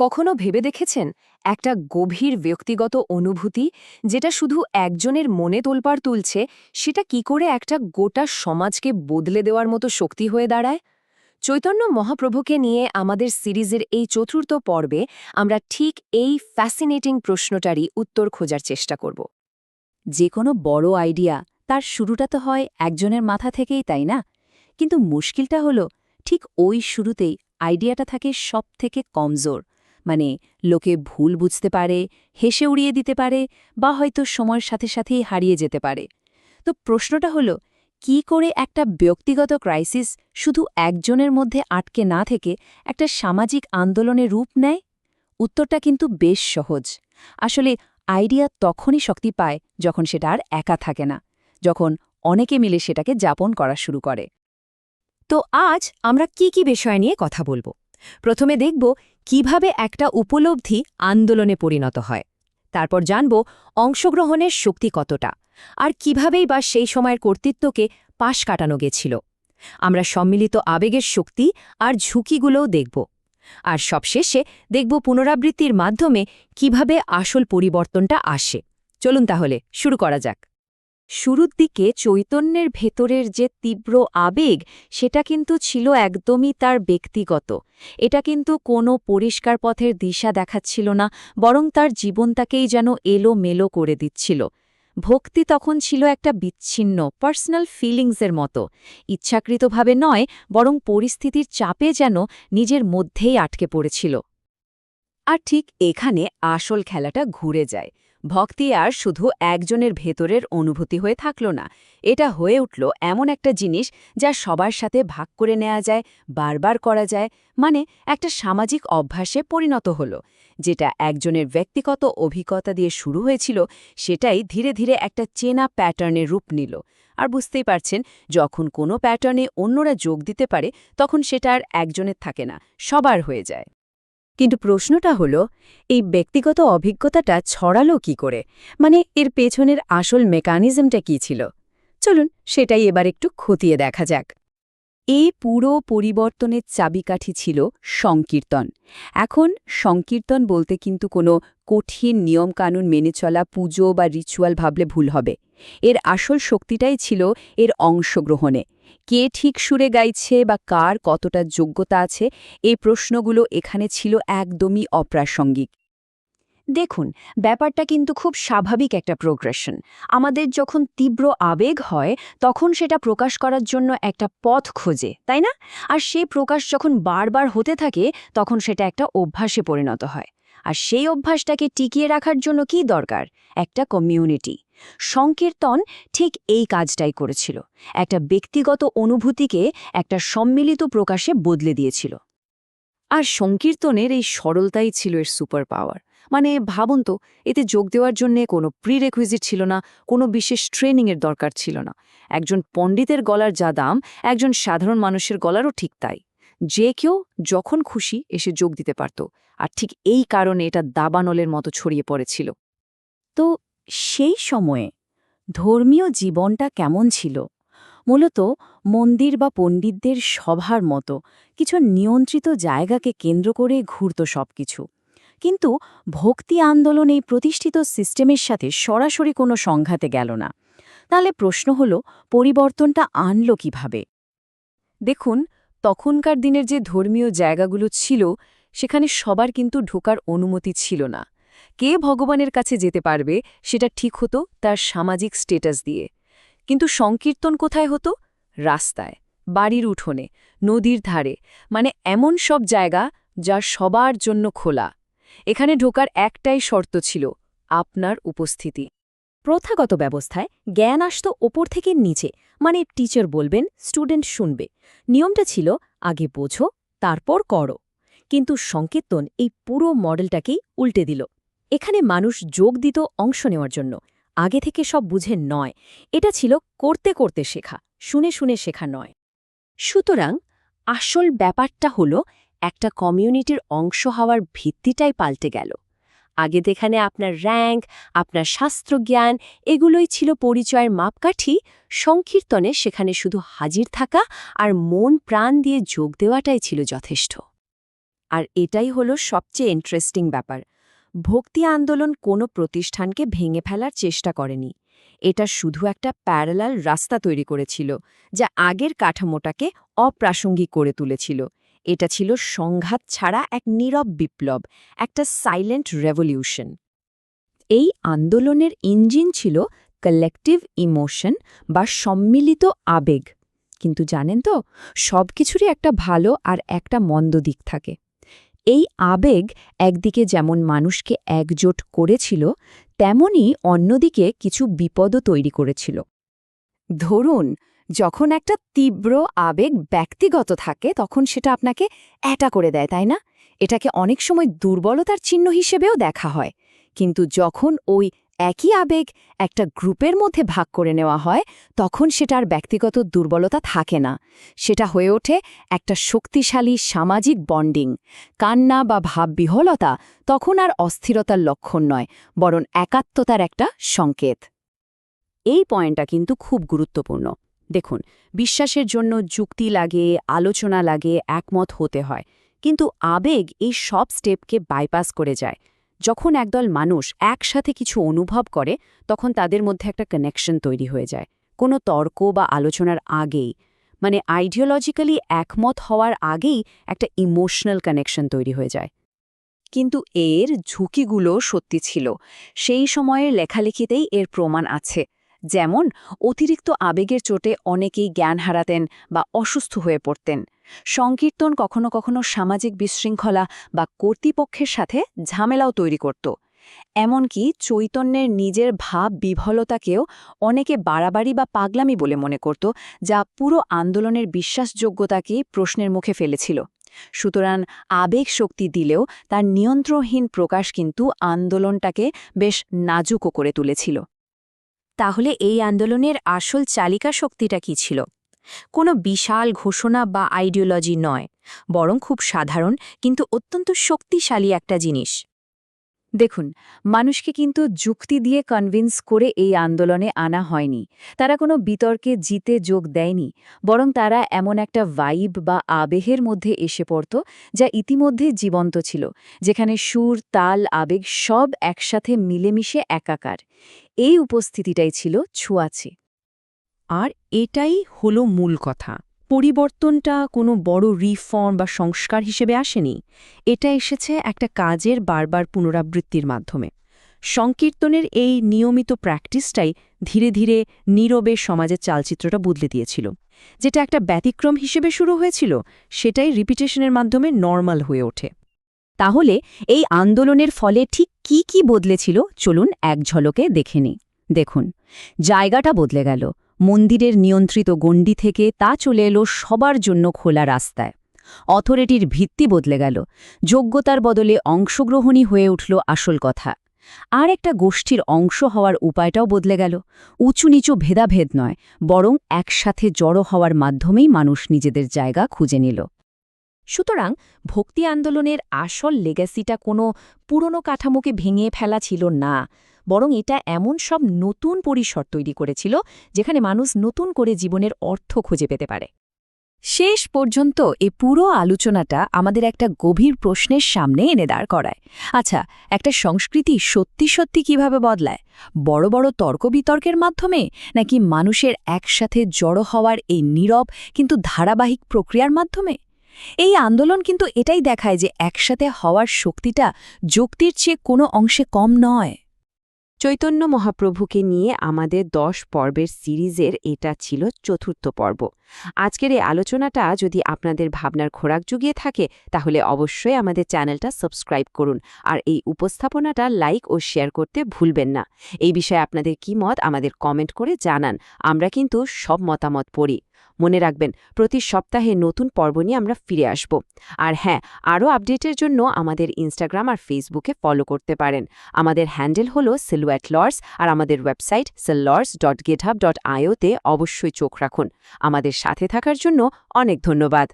কখনো ভেবে দেখেছেন? একটা গভীর ব্যক্তিগত অনুভূতি যেটা শুধু একজনের মনে তোলপাড় তুলছে, সেটা কি করে একটা গোটা সমাজকে বদলে দেওয়ার মতো শক্তি হয়ে দাঁড়ায়? চৈতন্য মহাপ্রভুকে নিয়ে আমাদের সিরিজের এই চতুর্থ পর্বে আমরা ঠিক এই ফ্যাসিনেটিং প্রশ্নটারই উত্তর খোঁজার চেষ্টা করব। যে কোনো বড় আইডিয়া তার শুরুটা তো হয় একজনের মাথা থেকেই, তাই না? কিন্তু মুশকিলটা হলো, ঠিক ওই শুরুতেই আইডিয়াটা থাকে সব থেকে কমজোর। মানে লোকে ভুল বুঝতে পারে, হেসে উড়িয়ে দিতে পারে বা হয়তো সময়ের সাথে সাথেই হারিয়ে যেতে পারে। তো প্রশ্নটা হলো, কি করে একটা ব্যক্তিগত ক্রাইসিস শুধু একজনের মধ্যে আটকে না থেকে একটা সামাজিক আন্দোলনের রূপ নেয়? উত্তরটা কিন্তু বেশ সহজ। আসলে আইডিয়া তখনই শক্তি পায় যখন সেটা আর একা থাকে না, যখন অনেকে মিলে সেটাকে যাপন করা শুরু করে। তো আজ আমরা কি কি বিষয় নিয়ে কথা বলব? প্রথমে দেখব কীভাবে একটা উপলব্ধি আন্দোলনে পরিণত হয়। তারপর জানব অংশগ্রহণের শক্তি কতটা, আর কিভাবেই বা সেই সময়ের কর্তৃত্বকে পাশ কাটানো গেছিল। আমরা সম্মিলিত আবেগের শক্তি আর ঝুঁকিগুলোও দেখব। আর সবশেষে দেখব পুনরাবৃত্তির মাধ্যমে কীভাবে আসল পরিবর্তনটা আসে। চলুন তাহলে, শুরু করা যাক। শুরুর দিকে চৈতন্যের ভেতরের যে তীব্র আবেগ, সেটা কিন্তু ছিল একদমই তার ব্যক্তিগত। এটা কিন্তু কোনো পরিষ্কার পথের দিশা দেখাচ্ছিল না, বরং তার জীবনটাকেই যেন এলো মেলো করে দিচ্ছিল। ভক্তি তখন ছিল একটা বিচ্ছিন্ন, পার্সোনাল ফিলিংসের মতো। ইচ্ছাকৃতভাবে নয়, বরং পরিস্থিতির চাপে যেন নিজের মধ্যেই আটকে পড়েছিল। আর ঠিক এখানে আসল খেলাটা ঘুরে যায়। ভক্তি আর শুধু একজনের ভেতরের অনুভূতি হয়ে থাকল না, এটা হয়ে উঠল এমন একটা জিনিস যা সবার সাথে ভাগ করে নেওয়া যায়, বারবার করা যায় মানে একটা সামাজিক অভ্যাসে পরিণত হল, যেটা একজনের ব্যক্তিগত অভিজ্ঞতা দিয়ে শুরু হয়েছিল, সেটাই ধীরে ধীরে একটা চেনা প্যাটার্নের রূপ নিল। আর বুঝতেই পারছেন, যখন কোনো প্যাটার্নে অন্যরা যোগ দিতে পারে, তখন সেটা আর একজনের থাকে না, সবার হয়ে যায়। কিন্তু প্রশ্নটা হলো, এই ব্যক্তিগত অভিজ্ঞতাটা ছড়ালো কি করে? মানে এর পেছনের আসল মেকানিজমটা কি ছিল? চলুন সেটাই এবার একটু খতিয়ে দেখা যাক। এই পুরো পরিবর্তনের চাবিকাঠি ছিল সংকীর্তন। এখন সংকীর্তন বলতে কিন্তু কোনো কঠিন নিয়মকানুন মেনে চলা, পুজো বা রিচুয়াল ভাবলে ভুল হবে। এর আসল শক্তিটাই ছিল এর অংশগ্রহণে। কে ঠিক সুরে গাইছে বা কার কতটা যোগ্যতা আছে, এই প্রশ্নগুলো এখানে ছিল একদমই অপ্রাসঙ্গিক। দেখুন, ব্যাপারটা কিন্তু খুব স্বাভাবিক একটা প্রোগ্রেশন আমাদের যখন তীব্র আবেগ হয়, তখন সেটা প্রকাশ করার জন্য একটা পথ খোঁজে, তাই না? আর সেই প্রকাশ যখন বারবার হতে থাকে, তখন সেটা একটা অভ্যাসে পরিণত হয়। আর সেই অভ্যাসটাকে টিকিয়ে রাখার জন্য কি দরকার? একটা কমিউনিটি সংকীর্তন ঠিক এই কাজটাই করেছিল। একটা ব্যক্তিগত অনুভূতিকে একটা সম্মিলিত প্রকাশে বদলে দিয়েছিল। আর সংকীর্তনের এই সরলতাই ছিল এর সুপার পাওয়ার মানে ভাবুন তো, এতে যোগ দেওয়ার জন্য কোনো প্রিরেকুইজিট ছিল না, কোনো বিশেষ ট্রেনিংয়ের দরকার ছিল না। একজন পণ্ডিতের গলার যা দাম, একজন সাধারণ মানুষের গলারও ঠিক তাই। যে কেউ যখন খুশি এসে যোগ দিতে পারত, আর ঠিক এই কারণে এটা দাবানলের মতো ছড়িয়ে পড়েছিল। তো সেই সময়ে ধর্মীয় জীবনটা কেমন ছিল? মূলত মন্দির বা পণ্ডিতদের সভার মতো কিছু নিয়ন্ত্রিত জায়গাকে কেন্দ্র করে ঘুরত সবকিছু। কিন্তু ভক্তি আন্দোলন এই প্রতিষ্ঠিত সিস্টেমের সাথে সরাসরি কোনো সংঘাতে গেল না। তাহলে প্রশ্ন হল, পরিবর্তনটা আনল কীভাবে? দেখুন তখনকার দিনের যে ধর্মীয় জায়গাগুলো ছিল, সেখানে সবার কিন্তু ঢোকার অনুমতি ছিল না। কে ভগবানের কাছে যেতে পারবে, সেটা ঠিক হতো তার সামাজিক স্টেটাস দিয়ে। কিন্তু সংকীর্তন কোথায় হতো? রাস্তায়, বাড়ির উঠোনে, নদীর ধারে মানে এমন সব জায়গা যা সবার জন্য খোলা। এখানে ঢোকার একটাই শর্ত ছিল, আপনার উপস্থিতি। প্রথাগত ব্যবস্থায় জ্ঞান আসত ওপর থেকে নিচে মানে টিচার বলবেন স্টুডেন্ট শুনবে। নিয়মটা ছিল, আগে বোঝো, তারপর করো। কিন্তু সংকীর্তন এই পুরো মডেলটাকেই উল্টে দিল। এখানে মানুষ যোগ দিত অংশ নেওয়ার জন্য। আগে থেকে সব বুঝে নয়। এটা ছিল করতে করতে শেখা, শুনে শুনে শেখা নয়। সুতরাং আসল ব্যাপারটা হল, একটা কমিউনিটির অংশ হওয়ার ভিত্তিটাই পাল্টে গেল। আগে যেখানে আপনার র্যাঙ্ক আপনার শাস্ত্রজ্ঞান, এগুলোই ছিল পরিচয়ের মাপকাঠি, সংকীর্তনে সেখানে শুধু হাজির থাকা আর মন প্রাণ দিয়ে যোগ দেওয়াটাই ছিল যথেষ্ট। আর এটাই হলো সবচেয়ে ইন্টারেস্টিং ব্যাপার। ভক্তি আন্দোলন কোনো প্রতিষ্ঠানকে ভেঙে ফেলার চেষ্টা করেনি। এটা শুধু একটা প্যারালাল রাস্তা তৈরি করেছিল, যা আগের কাঠামোটাকে অপ্রাসঙ্গিক করে তুলেছিল। এটা ছিল সংঘাত ছাড়া এক নীরব বিপ্লব, একটা সাইলেন্ট রেভলিউশন এই আন্দোলনের ইঞ্জিন ছিল কালেকটিভ ইমোশন বা সম্মিলিত আবেগ। কিন্তু জানেন তো সব কিছুরই একটা ভালো আর একটা মন্দ দিক থাকে। এই আবেগ একদিকে যেমন মানুষকে একজোট করেছিল তেমনি অন্যদিকে কিছু বিপদও তৈরি করেছিল। ধরুন যখন একটা তীব্র আবেগ ব্যক্তিগত থাকে, তখন সেটা আপনাকে এটা করে দেয়, তাই না? এটাকে অনেক সময় দুর্বলতার চিহ্ন হিসেবেও দেখা হয়। কিন্তু যখন ওই একই আবেগ একটা গ্রুপের মধ্যে ভাগ করে নেওয়া হয়, তখন সেটার ব্যক্তিগত দুর্বলতা থাকে না। সেটা হয়ে ওঠে একটা শক্তিশালী সামাজিক বন্ডিং। কান্না বা ভাববিহলতা তখন আর অস্থিরতার লক্ষণ নয়, বরং একাত্মতার একটা সংকেত। এই পয়েন্টটা কিন্তু খুব গুরুত্বপূর্ণ। দেখুন, বিশ্বাসের জন্য যুক্তি লাগে, আলোচনা লাগে, একমত হতে হয়। কিন্তু আবেগ এই সব স্টেপকে বাইপাস করে যায়। যখন একদল মানুষ একসাথে কিছু অনুভব করে, তখন তাদের মধ্যে একটা কানেকশন তৈরি হয়ে যায়। কোনো তর্ক বা আলোচনার আগেই। মানে আইডিওলজিক্যালি একমত হওয়ার আগেই একটা ইমোশনাল কানেকশন তৈরি হয়ে যায়। কিন্তু এর ঝুঁকিগুলো সত্যি ছিল। সেই সময়ের লেখালেখিতেই এর প্রমাণ আছে। যেমন, অতিরিক্ত আবেগের চোটে অনেকেই জ্ঞান হারাতেন বা অসুস্থ হয়ে পড়তেন। সংকীর্তন কখনো কখনো সামাজিক বিশৃঙ্খলা বা কর্তৃপক্ষের সাথে ঝামেলাও তৈরি করত। এমনকি চৈতন্যের নিজের ভাব বিভলতাকেও অনেকে বাড়াবাড়ি বা পাগলামি বলে মনে করত, যা পুরো আন্দোলনের বিশ্বাসযোগ্যতাকে প্রশ্নের মুখে ফেলেছিল। সুতরাং আবেগ শক্তি দিলেও তার নিয়ন্ত্রণহীন প্রকাশ কিন্তু আন্দোলনটাকে বেশ নাজুকও করে তুলেছিল। তাহলে এই আন্দোলনের আসল চালিকা শক্তিটা কি ছিল? কোনো বিশাল ঘোষণা বা আইডিওলজি নয়, বরং খুব সাধারণ, কিন্তু অত্যন্ত শক্তিশালী একটা জিনিস। দেখুন, মানুষকে কিন্তু যুক্তি দিয়ে কনভিন্স করে এই আন্দোলনে আনা হয়নি। তারা কোনো বিতর্কে জিতে যোগ দেয়নি, বরং তারা এমন একটা ভাইব বা আবেহের মধ্যে এসে পড়ত যা ইতিমধ্যে জীবন্ত ছিল, যেখানে সুর, তাল, আবেগ সব একসাথে মিলেমিশে একাকার। এই উপস্থিতিটাই ছিল ছুঁয়াছে আর এটাই হলো মূল কথা। পরিবর্তনটা কোনো বড় রিফর্ম বা সংস্কার হিসেবে আসেনি। এটা এসেছে একটা কাজের বারবার পুনরাবৃত্তির মাধ্যমে। সংকীর্তনের এই নিয়মিত প্র্যাকটিসটাই ধীরে ধীরে নীরবে সমাজের চালচিত্রটা বদলে দিয়েছিল। যেটা একটা ব্যতিক্রম হিসেবে শুরু হয়েছিল, সেটাই রিপিটেশনের মাধ্যমে নর্মাল হয়ে ওঠে। তাহলে এই আন্দোলনের ফলে ঠিক কি কি বদলেছিল? চলুন এক ঝলকে দেখে দেখুন, জায়গাটা বদলে গেল। মন্দিরের নিয়ন্ত্রিত গণ্ডি থেকে তা চলে এলো সবার জন্য খোলা রাস্তায়। অথরিটির ভিত্তি বদলে গেল। যোগ্যতার বদলে অংশগ্রহণই হয়ে উঠল আসল কথা। আর একটা গোষ্ঠীর অংশ হওয়ার উপায়টাও বদলে গেল। উঁচু নিচু ভেদাভেদ নয়, বরং একসাথে জড়ো হওয়ার মাধ্যমেই মানুষ নিজেদের জায়গা খুঁজে নিল। সুতরাং ভক্তি আন্দোলনের আসল লেগাসিটা কোনো পুরনো কাঠামোকে ভেঙে ফেলা ছিল না। বরং এটা এমন সব নতুন পরিসর তৈরি করেছিল যেখানে মানুষ নতুন করে জীবনের অর্থ খুঁজে পেতে পারে। শেষ পর্যন্ত এ পুরো আলোচনাটা আমাদের একটা গভীর প্রশ্নের সামনে এনে দাঁড় করায়। আচ্ছা একটা সংস্কৃতি সত্যি সত্যি কীভাবে বদলায়? বড় বড় তর্ক বিতর্কের মাধ্যমে? নাকি মানুষের একসাথে জড়ো হওয়ার এই নীরব কিন্তু ধারাবাহিক প্রক্রিয়ার মাধ্যমে? এই আন্দোলন কিন্তু এটাই দেখায় যে একসাথে হওয়ার শক্তিটা যুক্তির চেয়ে কোনো অংশে কম নয়। চৈতন্য মহাপ্রভুকে নিয়ে আমাদের দশ পর্বের সিরিজের এটা ছিল চতুর্থ পর্ব। আজকের এই আলোচনাটা যদি আপনাদের ভাবনার খোরাক জুগিয়ে থাকে, তাহলে অবশ্যই আমাদের চ্যানেলটা সাবস্ক্রাইব করুন আর এই উপস্থাপনাটা লাইক ও শেয়ার করতে ভুলবেন না। এই বিষয়ে আপনাদের কি মত আমাদের কমেন্ট করে জানান। আমরা কিন্তু সব মতামত পড়ি। মনে রাখবেন, প্রতি সপ্তাহে নতুন পর্ব নিয়ে আমরা ফিরে আসব। আর হ্যাঁ আরও আপডেটের জন্য আমাদের ইনস্টাগ্রাম আর ফেসবুকে ফলো করতে পারেন। আমাদের হ্যান্ডেল হল সিলুয়েট লর্স আর আমাদের ওয়েবসাইট সেললর্স ডট গেটহাব ডট অবশ্যই চোখ রাখুন। আমাদের সাথে থাকার জন্য অনেক ধন্যবাদ।